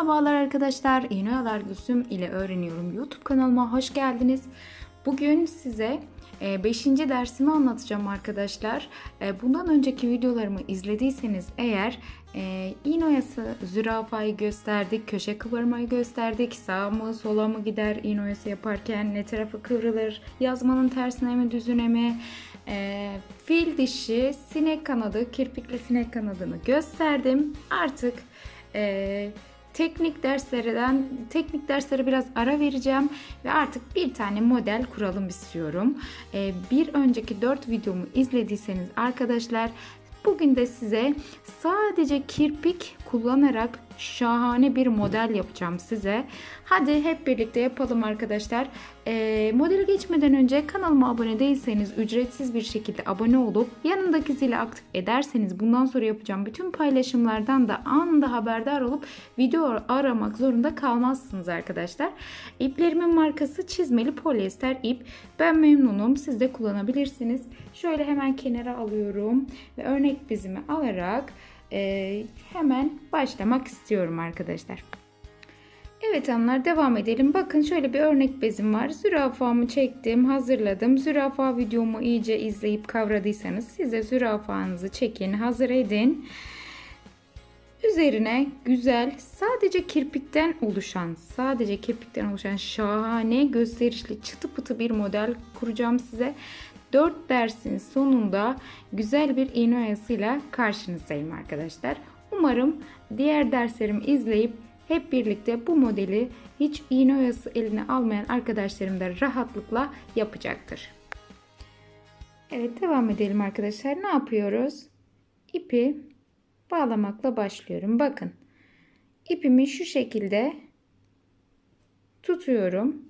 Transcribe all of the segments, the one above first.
Merhabalar arkadaşlar. İğne Oyalar Gülsüm ile öğreniyorum. YouTube kanalıma hoş geldiniz. Bugün size 5. dersimi anlatacağım arkadaşlar. E, Bundan önceki videolarımı izlediyseniz eğer e, iğne oyası zürafayı gösterdik, köşe kıvırmayı gösterdik, sağa mı sola mı gider iğne oyası yaparken ne tarafı kıvrılır, yazmanın tersine mi düzüne mi, e, fil dişi, sinek kanadı, kirpikli sinek kanadını gösterdim. Artık e, teknik derslerinden teknik derslere biraz ara vereceğim ve artık bir tane model kuralım istiyorum. E, bir önceki 4 videomu izlediyseniz arkadaşlar bugün de size sadece kirpik kullanarak şahane bir model yapacağım size. Hadi hep birlikte yapalım arkadaşlar. E, modele geçmeden önce kanalıma abone değilseniz ücretsiz bir şekilde abone olup yanındaki zili aktif ederseniz bundan sonra yapacağım bütün paylaşımlardan da anında haberdar olup video aramak zorunda kalmazsınız arkadaşlar. İplerimin markası çizmeli polyester ip. Ben memnunum. Siz de kullanabilirsiniz. Şöyle hemen kenara alıyorum ve örnek bezimi alarak e, hemen başlamak istiyorum arkadaşlar. Evet hanımlar devam edelim. Bakın şöyle bir örnek bezim var. Zürafamı çektim, hazırladım. Zürafa videomu iyice izleyip kavradıysanız size zürafanızı çekin, hazır edin. Üzerine güzel sadece kirpikten oluşan, sadece kirpikten oluşan şahane gösterişli çıtı pıtı bir model kuracağım size. 4 dersin sonunda güzel bir iğne oyasıyla karşınızdayım arkadaşlar. Umarım diğer derslerimi izleyip hep birlikte bu modeli hiç iğne oyası eline almayan arkadaşlarım da rahatlıkla yapacaktır. Evet devam edelim arkadaşlar. Ne yapıyoruz? İpi bağlamakla başlıyorum. Bakın. ipimi şu şekilde tutuyorum.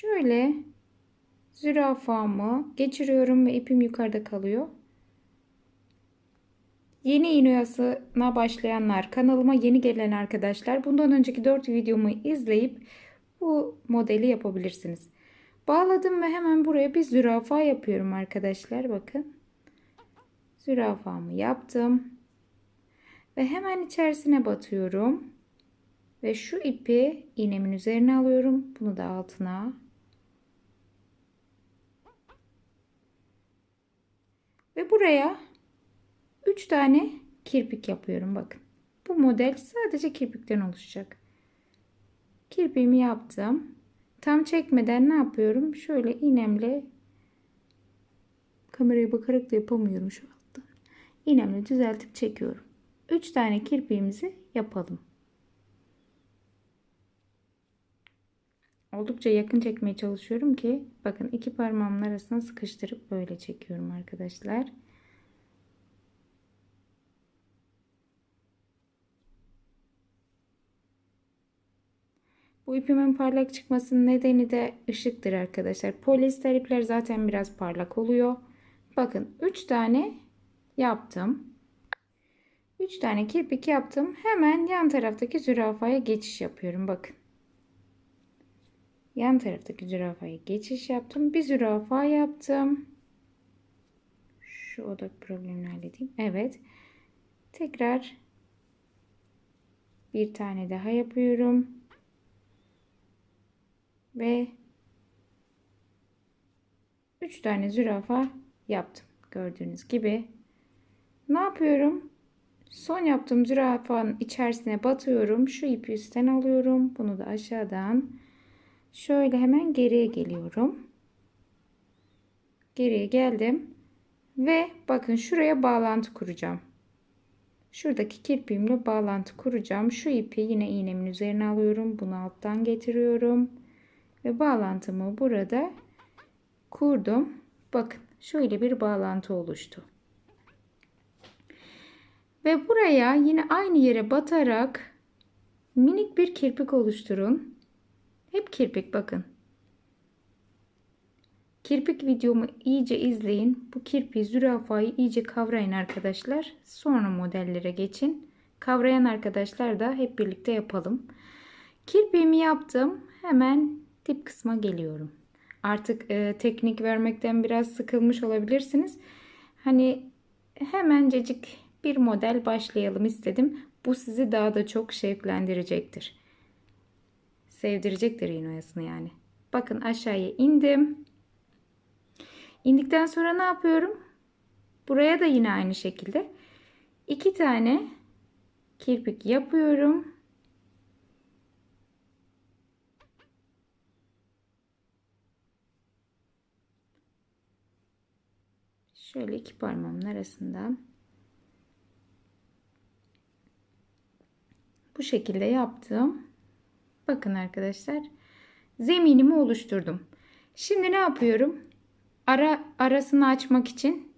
Şöyle zürafamı geçiriyorum ve ipim yukarıda kalıyor. Yeni iğne oyasına başlayanlar, kanalıma yeni gelen arkadaşlar bundan önceki 4 videomu izleyip bu modeli yapabilirsiniz. Bağladım ve hemen buraya bir zürafa yapıyorum arkadaşlar. Bakın. Zürafamı yaptım. Ve hemen içerisine batıyorum. Ve şu ipi iğnemin üzerine alıyorum. Bunu da altına. Ve buraya 3 tane kirpik yapıyorum bakın. Bu model sadece kirpikten oluşacak. Kirpiğimi yaptım. Tam çekmeden ne yapıyorum? Şöyle iğnemle kameraya bakarak da yapamıyorum şu altta. İğnemle düzeltip çekiyorum. 3 tane kirpiğimizi yapalım. Oldukça yakın çekmeye çalışıyorum ki bakın iki parmağımın arasına sıkıştırıp böyle çekiyorum arkadaşlar. Bu ipimin parlak çıkmasının nedeni de ışıktır arkadaşlar. Polyester ipler zaten biraz parlak oluyor. Bakın 3 tane yaptım. 3 tane kirpik yaptım. Hemen yan taraftaki zürafaya geçiş yapıyorum. Bakın. Yan taraftaki zürafaya geçiş yaptım. Bir zürafa yaptım. Şu odak problemini halledeyim. Evet. Tekrar bir tane daha yapıyorum. Ve 3 tane zürafa yaptım. Gördüğünüz gibi. Ne yapıyorum? Son yaptığım zürafanın içerisine batıyorum. Şu ipi üstten alıyorum. Bunu da aşağıdan şöyle hemen geriye geliyorum. Geriye geldim. Ve bakın şuraya bağlantı kuracağım. Şuradaki kirpiğimle bağlantı kuracağım. Şu ipi yine iğnemin üzerine alıyorum. Bunu alttan getiriyorum. Ve bağlantımı burada kurdum. Bakın şöyle bir bağlantı oluştu. Ve buraya yine aynı yere batarak minik bir kirpik oluşturun. Hep kirpik bakın. Kirpik videomu iyice izleyin. Bu kirpiği zürafayı iyice kavrayın arkadaşlar. Sonra modellere geçin. Kavrayan arkadaşlar da hep birlikte yapalım. Kirpiğimi yaptım. Hemen dip kısma geliyorum. Artık e, teknik vermekten biraz sıkılmış olabilirsiniz. Hani hemencecik bir model başlayalım istedim. Bu sizi daha da çok şevklendirecektir. Sevdirecektir iğne oyasını yani. Bakın aşağıya indim. İndikten sonra ne yapıyorum? Buraya da yine aynı şekilde iki tane kirpik yapıyorum. Şöyle iki parmağımın arasında bu şekilde yaptım. Bakın arkadaşlar zeminimi oluşturdum. Şimdi ne yapıyorum? Ara arasını açmak için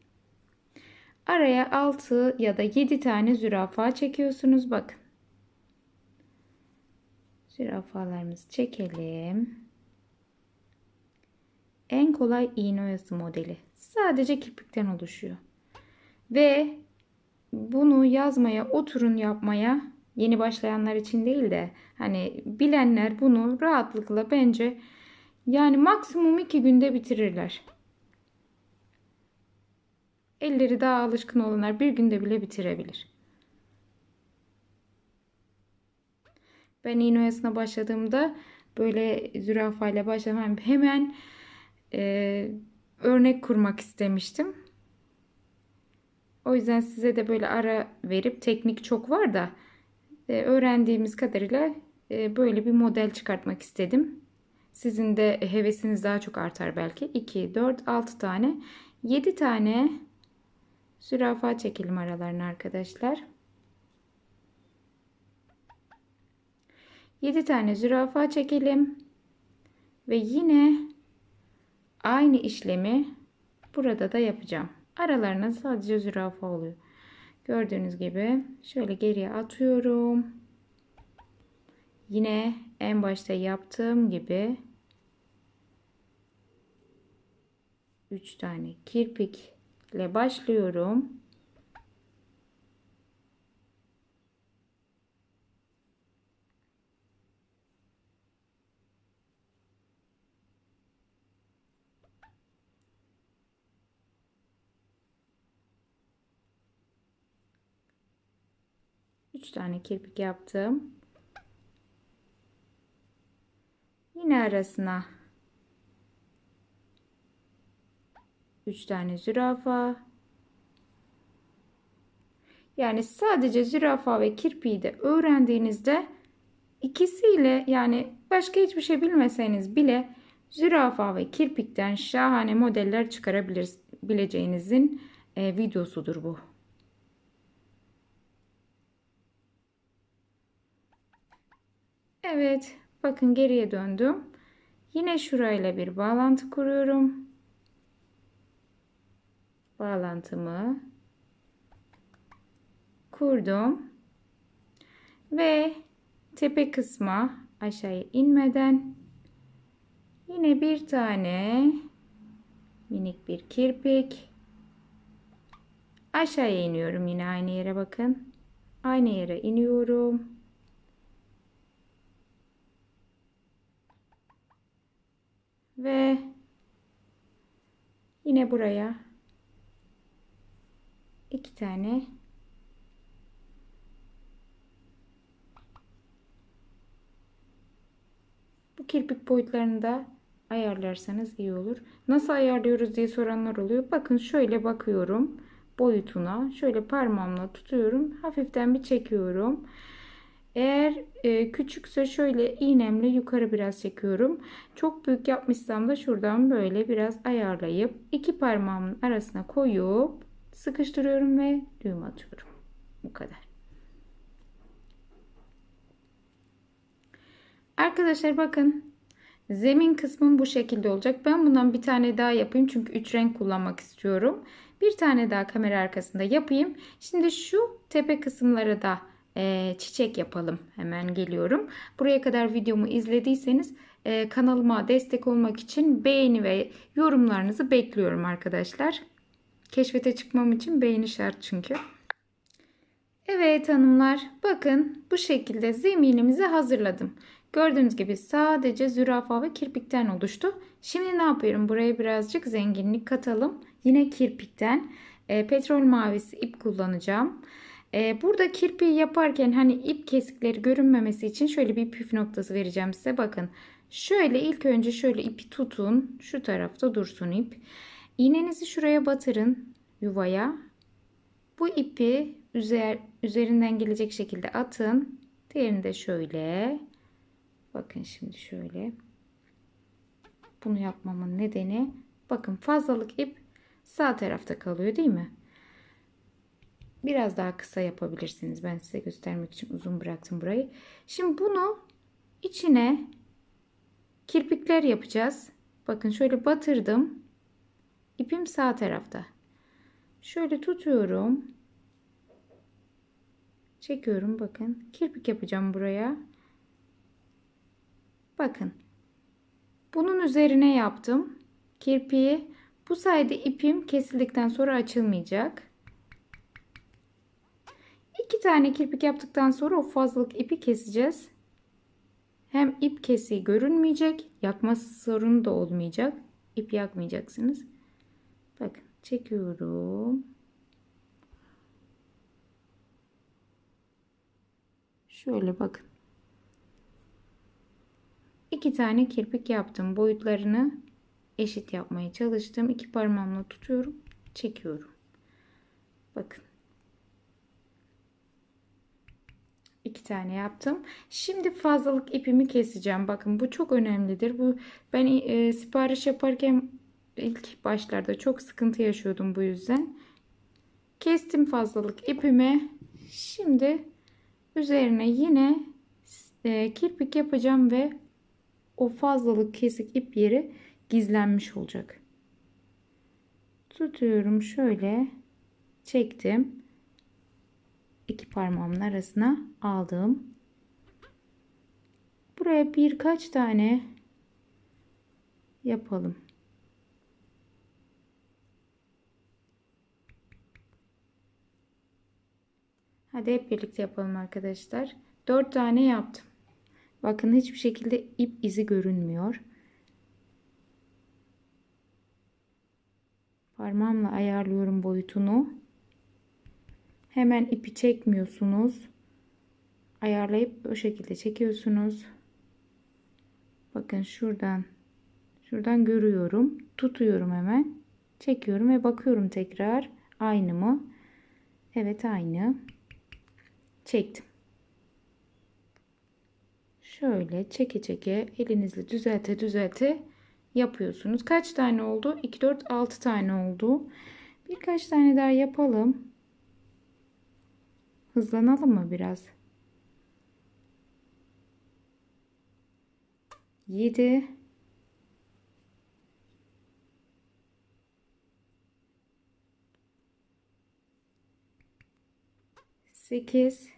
araya 6 ya da 7 tane zürafa çekiyorsunuz. Bakın. Zürafalarımızı çekelim. En kolay iğne oyası modeli. Sadece kirpikten oluşuyor. Ve bunu yazmaya, oturun yapmaya yeni başlayanlar için değil de hani bilenler bunu rahatlıkla bence yani maksimum iki günde bitirirler. Elleri daha alışkın olanlar bir günde bile bitirebilir. Ben iğne başladığımda böyle zürafayla başlamam hemen e, örnek kurmak istemiştim. O yüzden size de böyle ara verip teknik çok var da öğrendiğimiz kadarıyla e, böyle bir model çıkartmak istedim. Sizin de hevesiniz daha çok artar belki. 2, 4, 6 tane, 7 tane zürafa çekelim aralarına arkadaşlar. 7 tane zürafa çekelim. Ve yine aynı işlemi burada da yapacağım. Aralarına sadece zürafa oluyor. Gördüğünüz gibi şöyle geriye atıyorum. Yine en başta yaptığım gibi 3 tane kirpikle başlıyorum. Üç tane kirpik yaptım. Yine arasına 3 tane zürafa. Yani sadece zürafa ve kirpiği de öğrendiğinizde ikisiyle yani başka hiçbir şey bilmeseniz bile zürafa ve kirpikten şahane modeller çıkarabileceğinizin e, videosudur bu. Evet, bakın geriye döndüm. Yine şurayla bir bağlantı kuruyorum. Bağlantımı kurdum. Ve tepe kısma aşağıya inmeden yine bir tane minik bir kirpik. Aşağıya iniyorum yine aynı yere bakın. Aynı yere iniyorum ve yine buraya iki tane bu kirpik boyutlarını da ayarlarsanız iyi olur. Nasıl ayarlıyoruz diye soranlar oluyor. Bakın şöyle bakıyorum boyutuna. Şöyle parmağımla tutuyorum. Hafiften bir çekiyorum. Eğer e, küçükse şöyle iğnemle yukarı biraz çekiyorum. Çok büyük yapmışsam da şuradan böyle biraz ayarlayıp iki parmağımın arasına koyup sıkıştırıyorum ve düğüm atıyorum. Bu kadar. Arkadaşlar bakın zemin kısmım bu şekilde olacak. Ben bundan bir tane daha yapayım çünkü 3 renk kullanmak istiyorum. Bir tane daha kamera arkasında yapayım. Şimdi şu tepe kısımları da e, çiçek yapalım. Hemen geliyorum. Buraya kadar videomu izlediyseniz e, kanalıma destek olmak için beğeni ve yorumlarınızı bekliyorum arkadaşlar. Keşfete çıkmam için beğeni şart çünkü. Evet hanımlar bakın bu şekilde zeminimizi hazırladım. Gördüğünüz gibi sadece zürafa ve kirpikten oluştu. Şimdi ne yapıyorum? Buraya birazcık zenginlik katalım. Yine kirpikten e, petrol mavisi ip kullanacağım. E, burada kirpiği yaparken hani ip kesikleri görünmemesi için şöyle bir püf noktası vereceğim size. Bakın şöyle ilk önce şöyle ipi tutun. Şu tarafta dursun ip. İğnenizi şuraya batırın yuvaya. Bu ipi üzer, üzerinden gelecek şekilde atın. Diğerini de şöyle. Bakın şimdi şöyle. Bunu yapmamın nedeni bakın fazlalık ip sağ tarafta kalıyor değil mi? Biraz daha kısa yapabilirsiniz. Ben size göstermek için uzun bıraktım burayı. Şimdi bunu içine kirpikler yapacağız. Bakın şöyle batırdım. İpim sağ tarafta. Şöyle tutuyorum. Çekiyorum bakın. Kirpik yapacağım buraya. Bakın. Bunun üzerine yaptım. Kirpiği. Bu sayede ipim kesildikten sonra açılmayacak. İki tane kirpik yaptıktan sonra o fazlalık ipi keseceğiz. Hem ip kesiği görünmeyecek. Yakması sorunu da olmayacak. İp yakmayacaksınız. Bakın çekiyorum. Şöyle bakın. İki tane kirpik yaptım. Boyutlarını eşit yapmaya çalıştım. İki parmağımla tutuyorum. Çekiyorum. Bakın. İki tane yaptım. Şimdi fazlalık ipimi keseceğim. Bakın bu çok önemlidir. Bu ben e, sipariş yaparken ilk başlarda çok sıkıntı yaşıyordum bu yüzden. Kestim fazlalık ipimi. Şimdi üzerine yine e, kirpik yapacağım ve o fazlalık kesik ip yeri gizlenmiş olacak. Tutuyorum şöyle çektim. İki parmağımın arasına aldım. Buraya birkaç tane yapalım. Hadi hep birlikte yapalım arkadaşlar. 4 tane yaptım. Bakın hiçbir şekilde ip izi görünmüyor. Parmağımla ayarlıyorum boyutunu. Hemen ipi çekmiyorsunuz. Ayarlayıp o şekilde çekiyorsunuz. Bakın şuradan şuradan görüyorum. Tutuyorum hemen. Çekiyorum ve bakıyorum tekrar. Aynı mı? Evet aynı. Çektim. Şöyle çeke çeke elinizle düzelte düzelte yapıyorsunuz. Kaç tane oldu? 2, 4, 6 tane oldu. Birkaç tane daha yapalım. Hızlanalım mı biraz? 7 8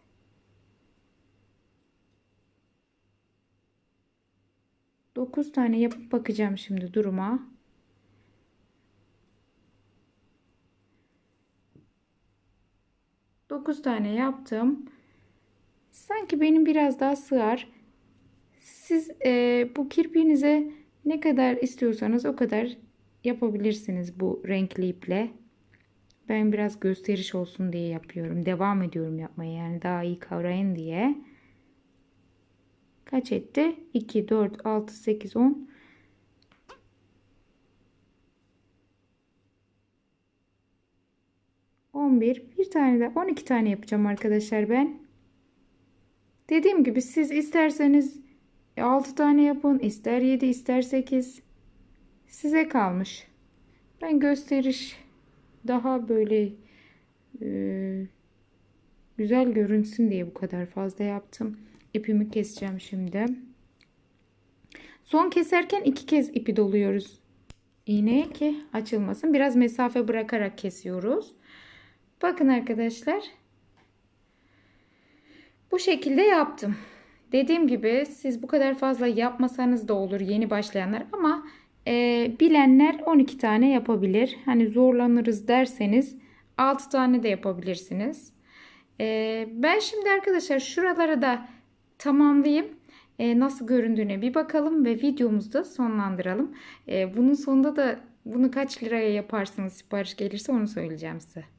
9 tane yapıp bakacağım şimdi duruma. Dokuz tane yaptım. Sanki benim biraz daha sığar. Siz e, bu kirpiğinize ne kadar istiyorsanız o kadar yapabilirsiniz bu renkli iple. Ben biraz gösteriş olsun diye yapıyorum. Devam ediyorum yapmaya yani daha iyi kavrayın diye. Kaç etti? 2, 4, 6, 8, 10. bir bir tane de 12 tane yapacağım arkadaşlar ben. Dediğim gibi siz isterseniz 6 tane yapın, ister 7, ister 8. Size kalmış. Ben gösteriş daha böyle e, güzel görünsün diye bu kadar fazla yaptım. İpimi keseceğim şimdi. Son keserken iki kez ipi doluyoruz iğneye ki açılmasın. Biraz mesafe bırakarak kesiyoruz. Bakın arkadaşlar. Bu şekilde yaptım. Dediğim gibi siz bu kadar fazla yapmasanız da olur yeni başlayanlar ama e, bilenler 12 tane yapabilir. Hani zorlanırız derseniz 6 tane de yapabilirsiniz. E, ben şimdi arkadaşlar şuralara da tamamlayayım. e, nasıl göründüğüne bir bakalım ve videomuzu da sonlandıralım. E, bunun sonunda da bunu kaç liraya yaparsınız sipariş gelirse onu söyleyeceğim size.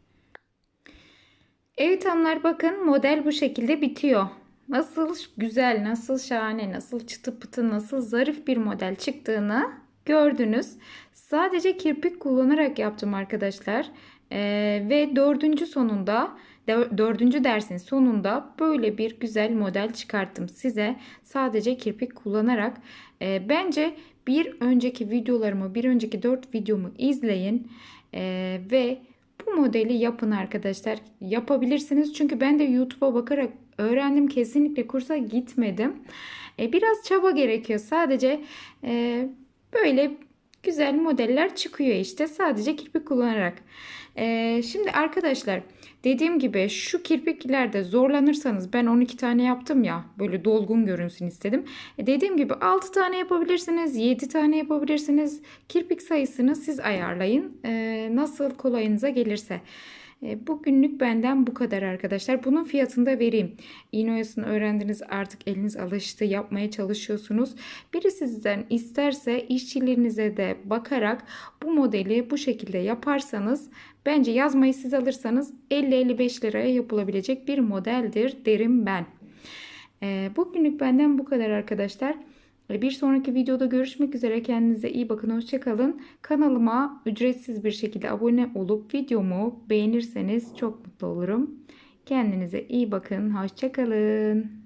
Evet hanımlar bakın model bu şekilde bitiyor. Nasıl güzel, nasıl şahane, nasıl çıtı pıtı, nasıl zarif bir model çıktığını gördünüz. Sadece kirpik kullanarak yaptım arkadaşlar. Ee, ve dördüncü sonunda dördüncü dersin sonunda böyle bir güzel model çıkarttım size. Sadece kirpik kullanarak. Ee, bence bir önceki videolarımı, bir önceki dört videomu izleyin. Ee, ve bu modeli yapın arkadaşlar. Yapabilirsiniz. Çünkü ben de YouTube'a bakarak öğrendim. Kesinlikle kursa gitmedim. E, biraz çaba gerekiyor. Sadece e, böyle güzel modeller çıkıyor işte. Sadece kirpik kullanarak. E, şimdi arkadaşlar dediğim gibi şu kirpiklerde zorlanırsanız ben 12 tane yaptım ya. Böyle dolgun görünsün istedim. E, dediğim gibi 6 tane yapabilirsiniz. 7 tane yapabilirsiniz. Kirpik sayısını siz ayarlayın. E, nasıl kolayınıza gelirse. E, Bugünlük benden bu kadar arkadaşlar. Bunun fiyatını da vereyim. İğne oyasını öğrendiniz artık eliniz alıştı yapmaya çalışıyorsunuz. Biri sizden isterse işçilerinize de bakarak bu modeli bu şekilde yaparsanız bence yazmayı siz alırsanız 50-55 liraya yapılabilecek bir modeldir derim ben. E, Bugünlük benden bu kadar arkadaşlar. Bir sonraki videoda görüşmek üzere. Kendinize iyi bakın. Hoşçakalın. Kanalıma ücretsiz bir şekilde abone olup videomu beğenirseniz çok mutlu olurum. Kendinize iyi bakın. Hoşçakalın.